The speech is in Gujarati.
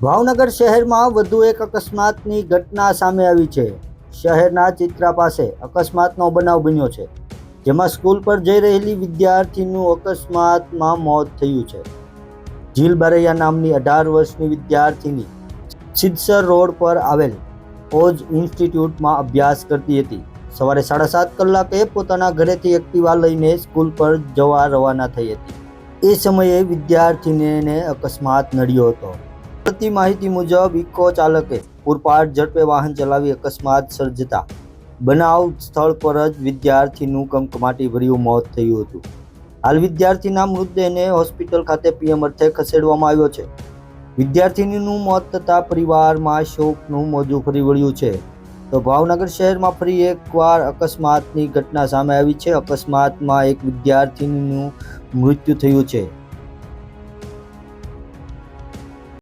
ભાવનગર શહેરમાં વધુ એક અકસ્માતની ઘટના સામે આવી છે. શહેરના ચિત્રા પાસે અકસ્માતનો બનાવ બન્યો છે, જેમાં સ્કૂલ પર જઈ રહેલી વિદ્યાર્થીનું અકસ્માતમાં મોત થયું છે. જીલ બારૈયા નામની અઢાર વર્ષની વિદ્યાર્થીની સિદ્ધસર રોડ પર આવેલ ઓજ ઇન્સ્ટિટ્યૂટમાં અભ્યાસ કરતી હતી. સવારે સાડા સાત કલાકે પોતાના ઘરેથી એક્ટિવા લઈને સ્કૂલ પર જવા રવાના થઈ હતી. એ સમયે વિદ્યાર્થીનીને અકસ્માત નડ્યો હતો. મળતી માહિતી મુજબ ઇકો ચાલકે પૂરપાટ ઝડપે વાહન ચલાવી અકસ્માત સર્જતા. બનાવ સ્થળ પર જ વિદ્યાર્થીનું કમકમાટી ભર્યું મોત થયું હતું. હાલ વિદ્યાર્થીના મૃતદેહને હોસ્પિટલ ખાતે પીએમ અર્થે ખસેડવામાં આવ્યો છે. વિદ્યાર્થીનીનું મોત થતાં પરિવારમાં શોકનું મોજું ફરી વળ્યું છે. તો ભાવનગર શહેરમાં ફરી એકવાર અકસ્માતની ઘટના સામે આવી છે. અકસ્માતમાં એક વિદ્યાર્થીનીનું મૃત્યુ થયું છે.